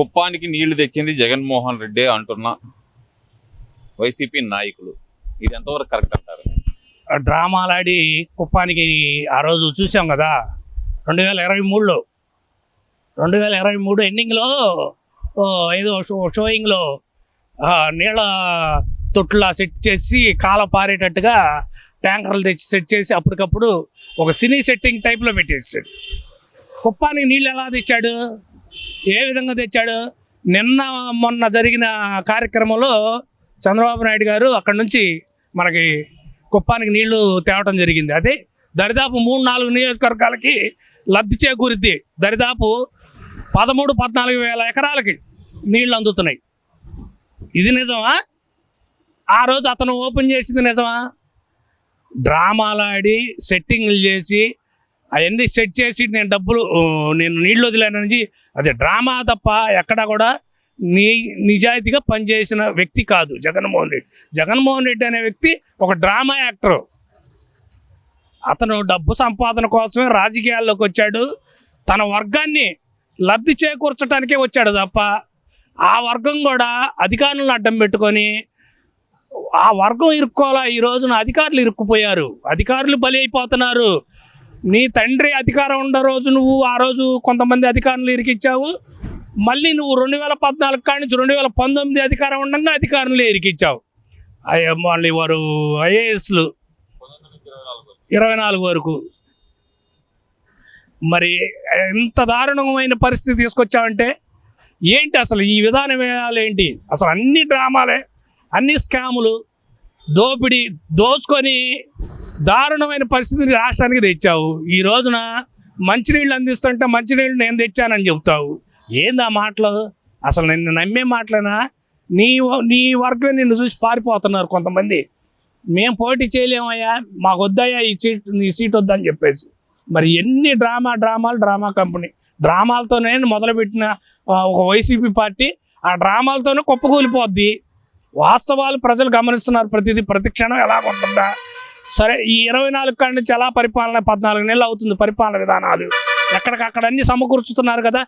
కుప్పానికి నీళ్ళు తెచ్చింది జగన్మోహన్ రెడ్డి అంటున్న వైసీపీ నాయకులు. ఇది ఎంతవరకు కరెక్ట్ అంటారు? డ్రామాలాడి కుప్పానికి ఆ రోజు చూసాం కదా రెండు వేల ఇరవై మూడులో. రెండు వేల ఇరవై మూడు ఎండింగ్లో ఓ, ఏదో షో షోయింగ్లో నీళ్ళ తొట్టులా సెట్ చేసి కాల పారేటట్టుగా ట్యాంకర్లు తెచ్చి సెట్ చేసి అప్పటికప్పుడు ఒక సినీ సెట్టింగ్ టైప్లో పెట్టేసాడు. కుప్పానికి నీళ్ళు ఎలా తెచ్చాడు? ఏ విధంగా తెచ్చాడు? నిన్న మొన్న జరిగిన కార్యక్రమంలో చంద్రబాబు నాయుడు గారు అక్కడ నుంచి మనకి కుప్పానికి నీళ్ళు తేవటం జరిగింది. అది దరిదాపు మూడు నాలుగు నియోజకవర్గాలకి లబ్ధి చేకూరిద్ది. దరిదాపు పదమూడు పద్నాలుగు వేల ఎకరాలకి నీళ్ళు అందుతున్నాయి. ఇది నిజమా? ఆ రోజు అతను ఓపెన్ చేసింది నిజమా? డ్రామాలాడి సెట్టింగ్లు చేసి అవన్నీ సెట్ చేసి నేను డబ్బులు నేను నీళ్ళు వదిలేనని అది డ్రామా తప్ప ఎక్కడా కూడా నీ నిజాయితీగా పనిచేసిన వ్యక్తి కాదు జగన్మోహన్ రెడ్డి. జగన్మోహన్ రెడ్డి అనే వ్యక్తి ఒక డ్రామా యాక్టర్. అతను డబ్బు సంపాదన కోసమే రాజకీయాల్లోకి వచ్చాడు. తన వర్గాన్ని లబ్ధి చేకూర్చడానికే వచ్చాడు తప్ప ఆ వర్గం కూడా అధికారులను అడ్డం పెట్టుకొని ఆ వర్గం ఇరుక్కోవాలా? ఈ రోజున అధికారులు ఇరుక్కుపోయారు. అధికారులు బలి అయిపోతున్నారు. నీ తండ్రి అధికారం ఉన్న రోజు నువ్వు ఆ రోజు కొంతమంది అధికారులు ఇరికిచ్చావు మళ్ళీ నువ్వు రెండు వేల పద్నాలుగు కాడి నుంచి రెండు వేల పంతొమ్మిది అధికారం ఉండగా అధికారులు ఇరికిచ్చావు అయ్యో మళ్ళీ వారు ఐఏఎస్లు ఇరవై నాలుగు వరకు. మరి ఎంత దారుణమైన పరిస్థితి తీసుకొచ్చావంటే ఏంటి అసలు ఈ విధానం ఏంటి? అసలు అన్ని డ్రామాలే అన్ని స్కాములు దోపిడీ దోచుకొని దారుణమైన పరిస్థితిని రాష్ట్రానికి తెచ్చావు. ఈ రోజున మంచినీళ్ళు అందిస్తుంటే మంచినీళ్ళు నేను తెచ్చానని చెప్తావు. ఏంది ఆ మాటలు? అసలు నిన్ను నమ్మే మాటలేనా? నీ వ- నీ వర్గమే నిన్ను చూసి పారిపోతున్నారు కొంతమంది. మేము పోటీ చేయలేమయ్యా? మాకు వద్దయ్యా ఈ సీట్ నీ సీట్ వద్దని చెప్పేసి. మరి ఎన్ని డ్రామా డ్రామాలు డ్రామా కంపెనీ. డ్రామాలతోనే మొదలుపెట్టిన ఒక వైసీపీ పార్టీ. ఆ డ్రామాలతోనే కుప్పకూలిపోద్ది. వాస్తవాలు ప్రజలు గమనిస్తున్నారు ప్రతిదీ. ప్రతి క్షణం ఎలా ఉంటుందా సరే ఈ ఇరవై నాలుగు కాడి నుంచి ఎలా పరిపాలన? పద్నాలుగు నెలలు అవుతుంది పరిపాలన విధానాలు. ఎక్కడికక్కడ అన్ని సమకూర్చుతున్నారు కదా.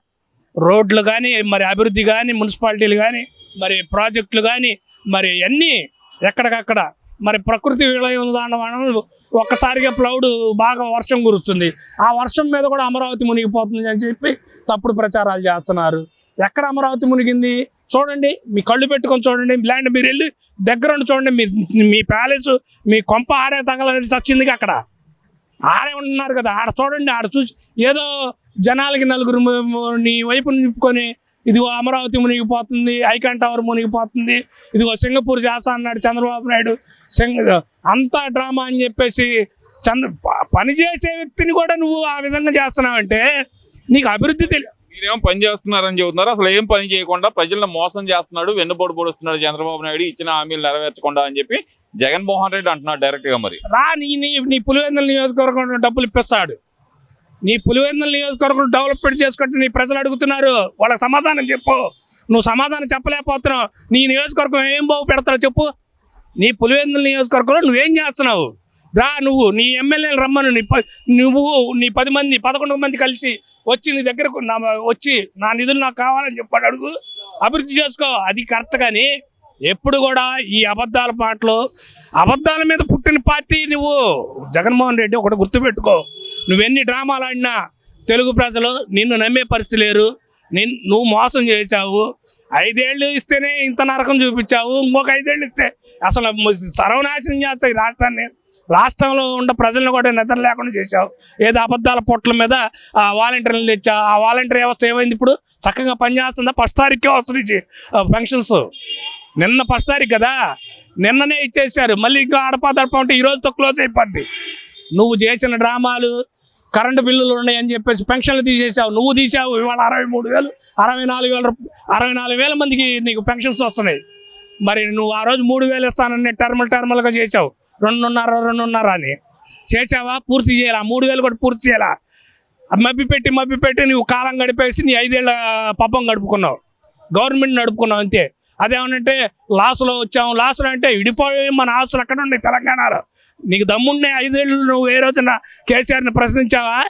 రోడ్లు కానీ మరి అభివృద్ధి కానీ మున్సిపాలిటీలు కానీ మరి ప్రాజెక్టులు కానీ మరి అన్నీ ఎక్కడికక్కడ. మరి ప్రకృతి విలయం దాని ఒక్కసారిగా ప్లౌడ్ బాగా వర్షం కురుస్తుంది. ఆ వర్షం మీద కూడా అమరావతి మునిగిపోతుంది అని చెప్పి తప్పుడు ప్రచారాలు చేస్తున్నారు. ఎక్కడ అమరావతి మునిగింది? చూడండి మీ కళ్ళు పెట్టుకొని చూడండి ల్యాండ్ మీరు వెళ్ళి దగ్గర ఉండి చూడండి మీ మీ ప్యాలెస్ మీ కొంప ఆరే తగలని సచ్చింది అక్కడ. ఆరే ఉంటున్నారు కదా ఆడ చూడండి ఆడ చూసి ఏదో జనాలకి నలుగురు నీ వైపు నింపుకొని ఇదిగో అమరావతి మునిగిపోతుంది ఐకాన్ టవర్ మునిగిపోతుంది ఇదిగో సింగపూర్ చేస్తా అన్నాడు చంద్రబాబు నాయుడు. సింగ అంతా డ్రామా అని చెప్పేసి చంద్ర పనిచేసే వ్యక్తిని కూడా నువ్వు ఆ విధంగా చేస్తున్నావంటే నీకు అభివృద్ధి తెలియదు మీరేం పని చేస్తున్నారని చెబుతున్నారు. అసలు ఏం పని చేయకుండా ప్రజలను మోసం చేస్తున్నాడు వెన్నుపోటు పొడుస్తున్నాడు చంద్రబాబు నాయుడు ఇచ్చిన హామీలు నెరవేర్చకుండా అని చెప్పి జగన్మోహన్ రెడ్డి అంటున్నాడు డైరెక్ట్గా మరి. రా నీ నీ నీ పులివెందుల నియోజకవర్గం డబ్బులు ఇప్పిస్తాడు. నీ పులివెందుల నియోజకవర్గం డెవలప్మెంట్ చేసుకుంటే నీ ప్రజలు అడుగుతున్నారు. వాళ్ళకి సమాధానం చెప్పు. నువ్వు సమాధానం చెప్పలేకపోతున్నావు. నీ నియోజకవర్గం ఏం బాగు పెడతావు చెప్పు. నీ పులివెందుల నియోజకవర్గంలో నువ్వేం చేస్తున్నావు? రా నువ్వు నీ ఎమ్మెల్యేలు రమ్మను. నీ ప- నువ్వు నీ పది మంది పదకొండు మంది కలిసి వచ్చి నీ దగ్గరకు నా వచ్చి నా నిధులు నాకు కావాలని చెప్పాడు అడుగు. అభివృద్ధి చేసుకో. అది కరెక్ట్ కానీ ఎప్పుడు కూడా ఈ అబద్ధాల పాటలు అబద్ధాల మీద పుట్టిన పార్టీ నువ్వు. జగన్మోహన్ రెడ్డి ఒకటి గుర్తుపెట్టుకో. నువ్వెన్ని డ్రామాలు ఆడినా తెలుగు ప్రజలు నిన్ను నమ్మే పరిస్థితి లేరు. నిన్ నువ్వు మోసం చేశావు. ఐదేళ్ళు ఇస్తేనే ఇంత నరకం చూపించావు. ఇంకొక ఐదేళ్ళు ఇస్తే అసలు సర్వనాశనం చేస్తావు ఈ రాష్ట్రాన్ని. రాష్ట్రంలో ఉన్న ప్రజలను కూడా నిద్ర లేకుండా చేశావు. ఏదో అబద్ధాల పొట్ల మీద ఆ వాలంటీర్లు తెచ్చా? ఆ వాలంటీర్ వ్యవస్థ ఏమైంది ఇప్పుడు? చక్కగా పనిచేస్తుందా ఫస్ట్ తారీఖుకే వస్తుంది పెన్షన్స్. నిన్న ఫస్ట్ తారీఖు కదా? నిన్ననే ఇచ్చేసారు మళ్ళీ ఇంకా ఆడపాదడప ఉంటే ఈ రోజుతో క్లోజ్ అయిపోద్ది. నువ్వు చేసిన డ్రామాలు కరెంటు బిల్లులు ఉన్నాయని చెప్పేసి పెన్షన్లు తీసేసావు నువ్వు తీసావు ఇవాళ అరవై మూడు వేలు అరవై నాలుగు వేల అరవై నాలుగు వేల మందికి నీకు పెన్షన్స్ వస్తున్నాయి. మరి నువ్వు ఆ రోజు మూడు వేలు ఇస్తానని టర్మల్ టర్మల్గా చేసావు రెండున్నర రెండున్నర అని. చేసావా? పూర్తి చేయాలా? మూడు వేలు కూడా పూర్తి చేయాలా? మబ్బి పెట్టి మబ్బి పెట్టి నువ్వు కాలం గడిపేసి నీ ఐదేళ్ళ పాపం గడుపుకున్నావు. గవర్నమెంట్ నడుపుకున్నావు అంతే. అదేమనంటే లాస్లో వచ్చాము లాస్లో అంటే విడిపోయి మన ఆస్తులు అక్కడ ఉన్నాయి తెలంగాణలో. నీకు దమ్ముండే ఐదేళ్ళు నువ్వు ఏ రోజున కేసీఆర్ని ప్రశ్నించావా?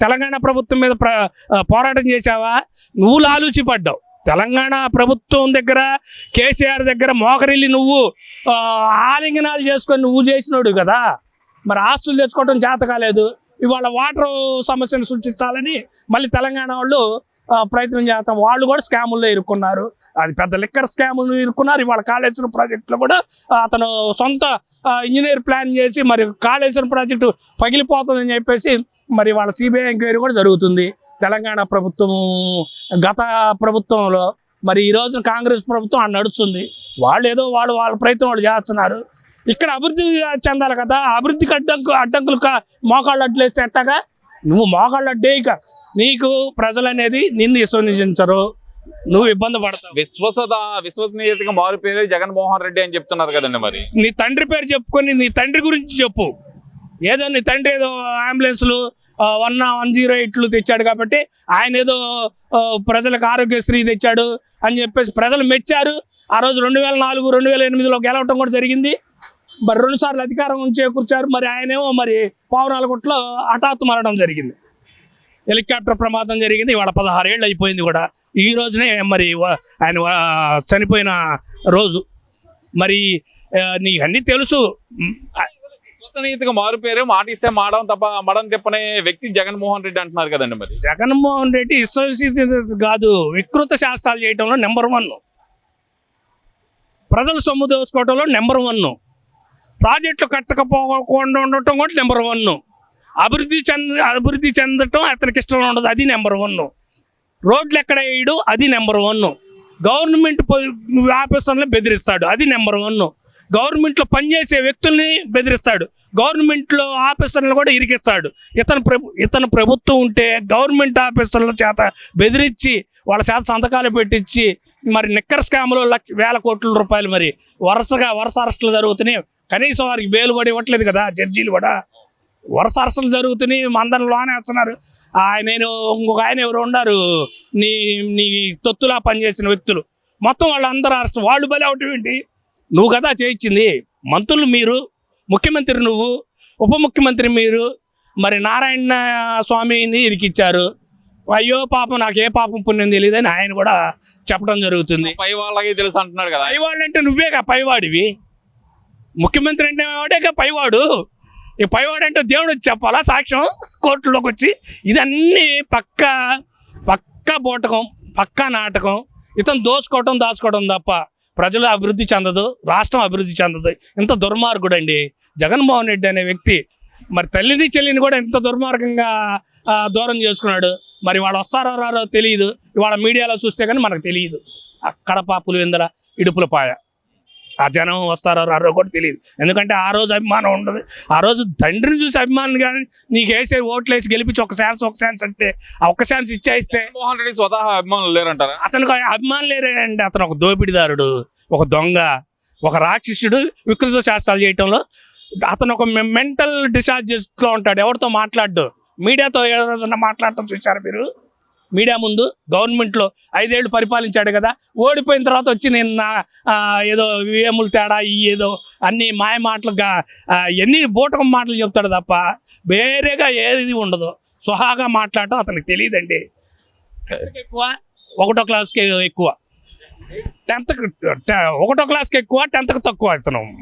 తెలంగాణ ప్రభుత్వం మీద ప్ర పోరాటం చేశావా? నువ్వు లాలూచి పడ్డావు తెలంగాణ ప్రభుత్వం దగ్గర కేసీఆర్ దగ్గర మోకరిల్లి నువ్వు ఆలింగనాలు చేసుకొని నువ్వు చేసినోడు కదా. మరి ఆస్తులు తెచ్చుకోవడం చేత కాలేదు. ఇవాళ వాటర్ సమస్యను సృష్టించాలని మళ్ళీ తెలంగాణ వాళ్ళు ప్రయత్నం చేస్తాం. వాళ్ళు కూడా స్కాముల్లో ఇరుక్కున్నారు. అది పెద్ద లిక్కర్ స్కాములు ఇరుక్కున్నారు. ఇవాళ కాళేశ్వరం ప్రాజెక్టులో కూడా అతను సొంత ఇంజనీర్ ప్లాన్ చేసి మరి కాళేశ్వరం ప్రాజెక్టు పగిలిపోతుందని చెప్పేసి మరి వాళ్ళ సిబిఐ ఎంక్వైరీ కూడా జరుగుతుంది. తెలంగాణ ప్రభుత్వం గత ప్రభుత్వంలో మరి ఈ రోజున కాంగ్రెస్ ప్రభుత్వం ఆ నడుస్తుంది. వాళ్ళు ఏదో వాళ్ళు వాళ్ళ ప్రయత్నం వాళ్ళు చేస్తున్నారు. ఇక్కడ అభివృద్ధి చెందాలి కదా. అభివృద్ధికి అడ్డంకు అడ్డంకులు మోకాళ్ళు అడ్లేస్తే ఎట్టాగా నువ్వు మోకాళ్ళు అడ్డేయక. నీకు ప్రజలు అనేది నిన్ను విశ్వసించరు. నువ్వు ఇబ్బంది పడతావు. విశ్వసత విశ్వసనీయతగా మారిపోయేది జగన్మోహన్ రెడ్డి అని చెప్తున్నారు కదండి మరి. నీ తండ్రి పేరు చెప్పుకొని నీ తండ్రి గురించి చెప్పు. ఏదో నీ తండ్రి ఏదో అంబులెన్స్లు వన్ వన్ జీరో ఎయిట్లు తెచ్చాడు కాబట్టి ఆయన ఏదో ప్రజలకు ఆరోగ్యశ్రీ తెచ్చాడు అని చెప్పేసి ప్రజలు మెచ్చారు. ఆ రోజు రెండు వేల నాలుగు రెండు వేల ఎనిమిదిలో గెలవటం కూడా జరిగింది. మరి రెండు సార్లు అధికారం చేకూర్చారు. మరి ఆయనేమో మరి పావురాలగుట్లో హఠాత్తు మరణం జరిగింది. హెలికాప్టర్ ప్రమాదం జరిగింది. ఇవాళ పదహారేళ్ళు అయిపోయింది కూడా. ఈ రోజునే మరి ఆయన చనిపోయిన రోజు. మరి నీకు అన్నీ తెలుసు. విశ్వసనీయతగా మారిపోయారు మాట ఇస్తే మాడం తప్ప మడం తిప్పనే వ్యక్తి జగన్మోహన్ రెడ్డి అంటున్నారు కదండి మరి. జగన్మోహన్ రెడ్డి విశ్వసనీయత కాదు వికృత శాస్త్రాలు చేయటంలో నెంబర్ వన్ ప్రజలు సొమ్ము దోసుకోవటంలో నెంబర్ వన్ ప్రాజెక్టులు కట్టకపోకుండా ఉండటం కూడా నెంబర్ వన్. అభివృద్ధి చెంద అభివృద్ధి చెందటం అతనికి ఇష్టం ఉండదు అది నెంబర్ వన్. రోడ్లు ఎక్కడ వేయడు అది నెంబర్ వన్. గవర్నమెంట్ ఆఫీసర్లు ఆఫీసర్లను బెదిరిస్తాడు అది నెంబర్ వన్. గవర్నమెంట్లో పనిచేసే వ్యక్తుల్ని బెదిరిస్తాడు గవర్నమెంట్లో ఆఫీసర్లను కూడా ఇరికిస్తాడు. ఇతను ప్రభు ఇతను ప్రభుత్వం ఉంటే గవర్నమెంట్ ఆఫీసర్ల చేత బెదిరించి వాళ్ళ చేత సంతకాలు పెట్టించి మరి నిక్కర్ స్కామ్లో లక్ వేల కోట్ల రూపాయలు మరి వరుసగా వరుస అరెస్టులు జరుగుతున్నాయి. కనీసం వారికి బెయిల్ కూడా ఇవ్వట్లేదు కదా జడ్జీలు కూడా. వరుస అరెస్టులు జరుగుతున్నాయి అందరిని లోనేస్తున్నారు ఆయన నేను ఇంకొక ఆయన ఎవరు ఉన్నారు. నీ నీ తొత్తులా పనిచేసిన వ్యక్తులు. మొత్తం వాళ్ళందరూ అరెస్ట్. వాళ్ళు బలి అవటం ఏంటి? నువ్వు కదా చేయించింది. మంత్రులు మీరు ముఖ్యమంత్రి నువ్వు ఉప ముఖ్యమంత్రి మీరు మరి నారాయణ స్వామిని ఇరికిచ్చారు అయ్యో పాపం నాకు ఏ పాపం పుణ్యం తెలియదని ఆయన కూడా చెప్పడం జరుగుతుంది. పై వాళ్ళకి తెలుసు అంటున్నాడు కదా. పైవాడు అంటే నువ్వేగా పైవాడివి? ముఖ్యమంత్రి అంటే వాడేగా పైవాడు? ఈ పైవాడు అంటే దేవుడు వచ్చి చెప్పాలా? సాక్ష్యం? కోర్టులోకి వచ్చి ఇదన్నీ పక్క పక్క బోటకం పక్క నాటకం. ఇతను దోచుకోవటం దాచుకోవడం తప్ప ప్రజలు అభివృద్ధి చెందదు రాష్ట్రం అభివృద్ధి చెందదు. ఇంత దుర్మార్గుడు అండి జగన్మోహన్ రెడ్డి అనే వ్యక్తి మరి తల్లిని చెల్లిని కూడా ఇంత దుర్మార్గంగా దూరం చేసుకున్నాడు. మరి వాళ్ళు వస్తారో రారో తెలియదు. ఇవాళ మీడియాలో చూస్తే కానీ మనకు తెలియదు. అక్కడ పాపులు ఇందల ఇడుపులపాయ ఆ జనం వస్తారో రారో కూడా తెలియదు. ఎందుకంటే ఆ రోజు అభిమానం ఉండదు. ఆ రోజు తండ్రిని చూసి అభిమానం కానీ నీకు వేసే ఓట్లు వేసి గెలిపించి ఒక ఛాన్స్ ఒక ఛాన్స్ అంటే ఆ ఒక్క ఛాన్స్ ఇచ్చేస్తే జగన్మోహన్ రెడ్డి స్వతహా అభిమానులు లేరంటారా? అతనికి అభిమానం లేరండి అతను ఒక దోపిడిదారుడు ఒక దొంగ ఒక రాక్షసుడు వికృత శాస్త్రాలు చేయటంలో అతను ఒక మెంటల్ డిసార్జెస్లో ఉంటాడు. ఎవరితో మాట్లాడు మీడియాతో ఏ రోజున మాట్లాడటం చూశారు మీరు? మీడియా ముందు గవర్నమెంట్లో ఐదేళ్ళు పరిపాలించాడు కదా ఓడిపోయిన తర్వాత వచ్చి నేను నా ఏదో వేములు తేడా ఈ ఏదో అన్ని మాయ మాటలుగా ఎన్ని బూటకం మాటలు చెప్తాడు తప్ప వేరేగా ఏది ఉండదు. సుహాగా మాట్లాడటం అతనికి తెలియదండి. ఎక్కువ ఒకటో క్లాస్కి ఎక్కువ. టెన్త్కి ఒకటో క్లాస్కి ఎక్కువ టెన్త్కి తక్కువ ఇతను.